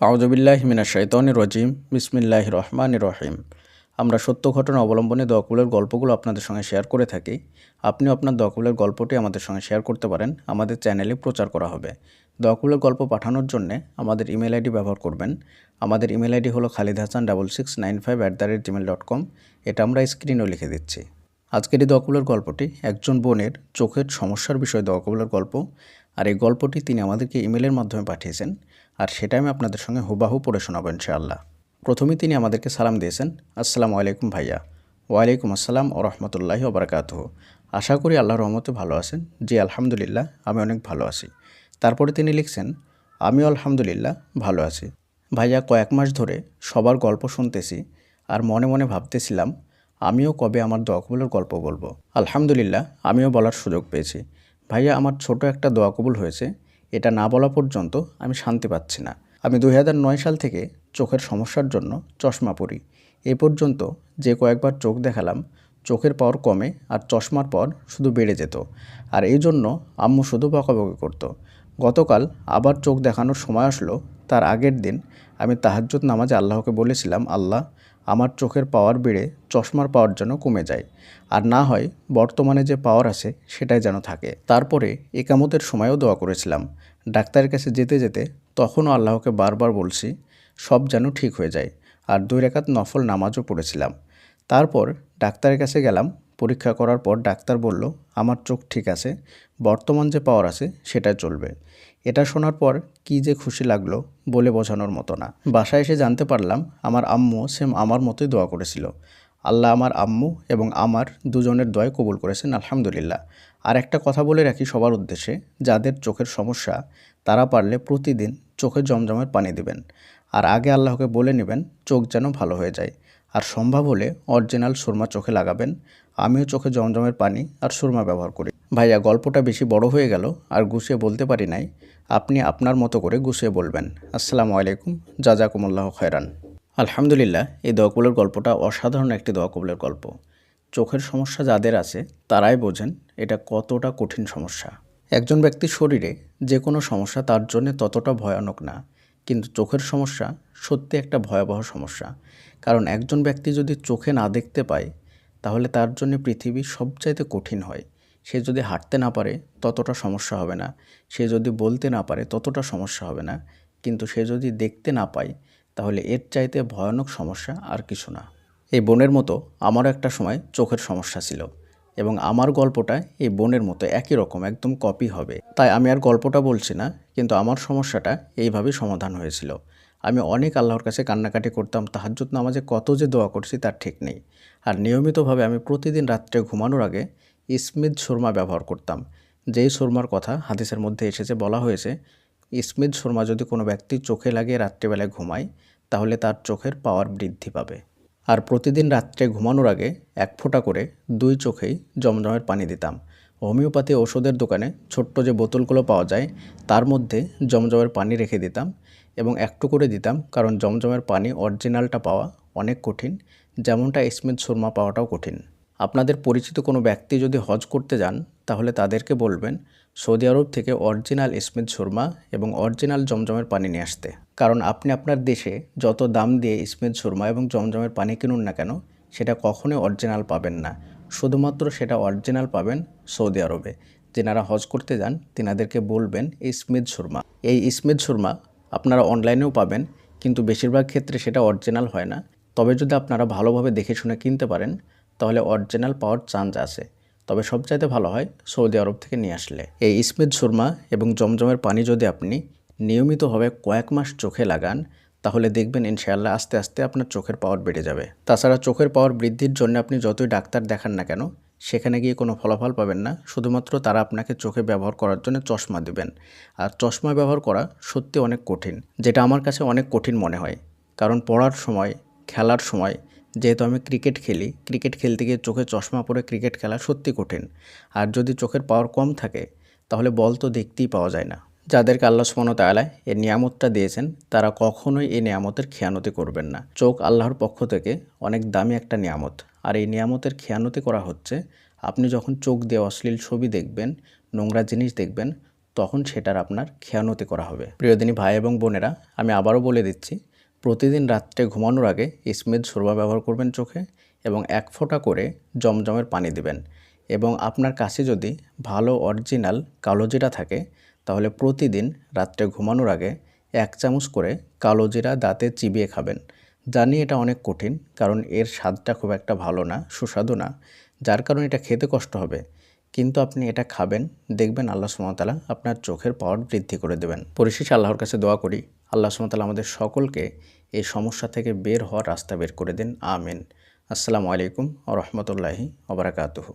আউজবিল্লাহ মিনা শৈতন রজিম। বিসমিল্লাহ রহমান রহিম। আমরা সত্য ঘটনা অবলম্বনে দোয়াকুলের গল্পগুলো আপনাদের সঙ্গে শেয়ার করে থাকি। আপনিও আপনার দোয়াকুলের গল্পটি আমাদের সঙ্গে শেয়ার করতে পারেন। আমাদের চ্যানেলে প্রচার করা হবে। দোয়াকুলের গল্প পাঠানোর জন্য আমাদের ইমেল আইডি ব্যবহার করবেন। আমাদের ইমেল আইডি হলো Khalid Hasan double six nine five at the rate Gmail dot com এটা আমরা স্ক্রিনেও লিখে দিচ্ছি। আজকের এই দোয়াকুলের গল্পটি একজন বোনের চোখের সমস্যার বিষয়ে দোয়াকুলের গল্প। আর এই গল্পটি তিনি আমাদেরকে ইমেলের মাধ্যমে পাঠিয়েছেন। আর সেটা আমি আপনাদের সঙ্গে হুবাহু পড়ে শোনাবো ইনশাআল্লাহ। প্রথমে তিনি আমাদেরকে সালাম দিয়েছেন, আসসালামু আলাইকুম ভাইয়া। ওয়ালাইকুম আসসালাম ও রহমতুল্লাহি ওবরাকাতুহ আশা করি আল্লাহ রহমতে ভালো আছেন। জি, আলহামদুলিল্লাহ, আমি অনেক ভালো আছি। তারপরে তিনি লিখছেন, আমিও আলহামদুলিল্লাহ ভালো আছি। ভাইয়া, কয়েক মাস ধরে সবার গল্প শুনতেছি আর মনে মনে ভাবতেছিলাম, আমিও কবে আমার দোয়া কবুলের গল্প বলব? আলহামদুলিল্লাহ, আমিও বলার সুযোগ পেয়েছি। ভাইয়া, আমার ছোট একটা দোয়া কবুল হয়েছে। এটা না বলা পর্যন্ত আমি শান্তি পাচ্ছি না। আমি দুই সাল থেকে চোখের সমস্যার জন্য চশমা পরি। এ পর্যন্ত যে কয়েকবার চোখ দেখালাম, চোখের পাওয়ার কমে আর চশমার পর শুধু বেড়ে যেত। আর এই জন্য আম্মু শুধু বকাবকি করতো। গতকাল আবার চোখ দেখানোর সময় আসলো, তার আগের দিন আমি তাহাজ্জুদ নামাজে আল্লাহকে বলেছিলাম, আল্লাহ আমার চোখের পাওয়ার বেড়ে চশমার পাওয়ার যেন কমে যায়। আর না হয় বর্তমানে যে পাওয়ার আছে সেটাই যেন থাকে। তারপরে একামতের সময়ও দোয়া করেছিলাম। ডাক্তারের কাছে যেতে যেতে তখনও আল্লাহকে বারবার বলছি, সব যেন ঠিক হয়ে যায়। আর দুই রেখাত নফল নামাজও পড়েছিলাম। তারপর ডাক্তারের কাছে গেলাম। পরীক্ষা করার পর ডাক্তার বলল, আমার চোখ ঠিক আছে, বর্তমান যে পাওয়ার আছে সেটাই চলবে। এটা শোনার পর কী যে খুশি লাগল বলে বোঝানোর মতো না। বাসায় এসে জানতে পারলাম, আমার আম্মু সেম আমার মতোই দোয়া করেছিল। আল্লাহ আমার আম্মু এবং আমার দুজনের দয় কবুল করেছেন, আলহামদুলিল্লাহ। আর একটা কথা বলে রাখি সবার উদ্দেশ্যে, যাদের চোখের সমস্যা, তারা পারলে প্রতিদিন চোখে জমজমের পানি দিবেন। আর আগে আল্লাহকে বলে নেবেন, চোখ যেন ভালো হয়ে যায়। আর সম্ভব হলে অরিজিনাল সুরমা চোখে লাগাবেন। আমিও চোখে জমজমের পানি আর সুরমা ব্যবহার করি। ভাইয়া, গল্পটা বেশি বড় হয়ে গেল আর গুছিয়ে বলতে পারি নাই। আপনি আপনার মতো করে গুছিয়ে বলবেন। আসসালামু আলাইকুম, জাজাকুমুল্লাহ খয়রান। আলহামদুলিল্লাহ, এই দোয়াকুলের গল্পটা অসাধারণ একটি দোয়াকুলের গল্প। চোখের সমস্যা যাদের আছে, তারাই বোঝেন এটা কতটা কঠিন সমস্যা। একজন ব্যক্তির শরীরে যে কোনো সমস্যা তার জন্য ততটা ভয়ানক না। কিন্তু চোখের সমস্যা সত্যি একটা ভয়াবহ সমস্যা। কারণ একজন ব্যক্তি যদি চোখে না দেখতে পায়, তাহলে তার জন্য পৃথিবী সবচাইতে কঠিন হয়। সে যদি হাঁটতে না পারে, ততটা সমস্যা হবে না। সে যদি বলতে না পারে, ততটা সমস্যা হবে না। কিন্তু সে যদি দেখতে না পায়, তাহলে এর চাইতে ভয়ানক সমস্যা আর কিছু না। এই বোনের মতো আমারও একটা সময় চোখের সমস্যা ছিল এবং আমার গল্পটা এই বোনের মতো একই রকম, একদম কপি হবে। তাই আমি আর গল্পটা বলছি না, কিন্তু আমার সমস্যাটা এইভাবেই সমাধান হয়েছিল। আমি অনেক আল্লাহর কাছে কান্নাকাটি করতাম, তাহাজ্জুদ নামাজে কত যে দোয়া করছি তার ঠিক নেই। আর নিয়মিতভাবে আমি প্রতিদিন রাত্রে ঘুমানোর আগে স্মিথ সুরমা ব্যবহার করতাম। যেই সুরমার কথা হাদিসের মধ্যে এসেছে, বলা হয়েছে, স্মিথ সুরমা যদি কোনো ব্যক্তি চোখে লাগিয়ে রাত্রিবেলায় ঘুমায়, তাহলে তার চোখের পাওয়ার বৃদ্ধি পাবে। আর প্রতিদিন রাত্রে ঘুমানোর আগে এক ফোঁটা করে দুই চোখেই জমজমের পানি দিতাম। হোমিওপ্যাথি ওষুধের দোকানে ছোট্ট যে বোতলগুলো পাওয়া যায়, তার মধ্যে জমজমের পানি রেখে দিতাম এবং একটু করে দিতাম কারণ জমজমের পানি অরিজিনালটা পাওয়া অনেক কঠিন, যেমনটা স্মিথ সুরমা পাওয়াটাও কঠিন। আপনাদের পরিচিত কোনো ব্যক্তি যদি হজ করতে যান, তাহলে তাদেরকে বলবেন, সৌদি আরব থেকে অরিজিনাল স্মিথ সুরমা এবং অরিজিনাল জমজমের পানি নিয়ে আসতে। কারণ আপনি আপনার দেশে যত দাম দিয়ে স্মিথ সুরমা এবং জমজমের পানি কিনুন না কেন, সেটা কখনোই অরিজিনাল পাবেন না। শুধুমাত্র সেটা অরিজিনাল পাবেন সৌদি আরবে। যেনারা হজ করতে যান, তেনাদেরকে বলবেন স্মিথ সুরমা। এই স্মিথ সুরমা আপনারা অনলাইনেও পাবেন, কিন্তু বেশিরভাগ ক্ষেত্রে সেটা অরিজিনাল হয় না। তবে যদি আপনারা ভালোভাবে দেখে শুনে কিনতে পারেন তাহলে অরিজিনাল পাওয়ার চান্স আছে। তবে সবচাইতে ভালো হয় সৌদি আরব থেকে নিয়ে আসলে। এই স্মিথ সুরমা এবং জমজমের পানি যদি আপনি নিয়মিতভাবে কয়েক মাস চোখে লাগান, তাহলে দেখবেন ইনশাআল্লাহ আস্তে আস্তে আপনার চোখের পাওয়ার বেড়ে যাবে। তাছাড়া চোখের পাওয়ার বৃদ্ধির জন্য আপনি যতই ডাক্তার দেখান না কেন, সেখানে গিয়ে কোনো ফলাফল পাবেন না। শুধুমাত্র তারা আপনাকে চোখে ব্যবহার করার জন্য চশমা দেবেন। আর চশমা ব্যবহার করা সত্যি অনেক কঠিন, যেটা আমার কাছে অনেক কঠিন মনে হয়। কারণ পড়ার সময়, খেলার সময় যেহেতু আমি ক্রিকেট খেলি, ক্রিকেট খেলতে গিয়ে চোখে চশমা পরে ক্রিকেট খেলা সত্যি কঠিন। আর যদি চোখের পাওয়ার কম থাকে, তাহলে বল তো দেখতেই পাওয়া যায় না। যাদেরকে আল্লাহ সুমন আলায় এই নিয়ামতটা দিয়েছেন, তারা কখনোই এই নিয়ামতের খেয়ানতি করবেন না। চোখ আল্লাহর পক্ষ থেকে অনেক দামি একটা নিয়ামত। আর এই নিয়ামতের খেয়ানতি করা হচ্ছে, আপনি যখন চোখ দিয়ে অশ্লীল ছবি দেখবেন, নোংরা জিনিস দেখবেন, তখন সেটার আপনার খেয়ানতি করা হবে। প্রিয়দিনী ভাই এবং বোনেরা, আমি আবারও বলে দিচ্ছি প্রতিদিন রাত্রে ঘুমানোর আগে স্মিথ সুরমা ব্যবহার করবেন চোখে এবং এক ফোঁটা করে জমজমের পানি দিবেন। এবং আপনার কাছে যদি ভালো অরিজিনাল কালোজিরা থাকে, তাহলে প্রতিদিন রাত্রে ঘুমানোর আগে এক চামচ করে কালোজিরা দাঁতে চিবিয়ে খাবেন। জানি এটা অনেক কঠিন, কারণ এর স্বাদটা খুব একটা ভালো না, সুস্বাদু না, যার কারণে এটা খেতে কষ্ট হবে। কিন্তু আপনি এটা খাবেন, দেখবেন আল্লাহ সুমতালা আপনার চোখের পাওয়ার বৃদ্ধি করে দেবেন। পরিশেষে আল্লাহর কাছে দোয়া করি, আল্লাহ সুমতালা আমাদের সকলকে এই সমস্যা থেকে বের হওয়ার রাস্তা বের করে দিন, আমিন। আসসালামু আলাইকুম ও রহমতুল্লাহি ওবরাকাতুহু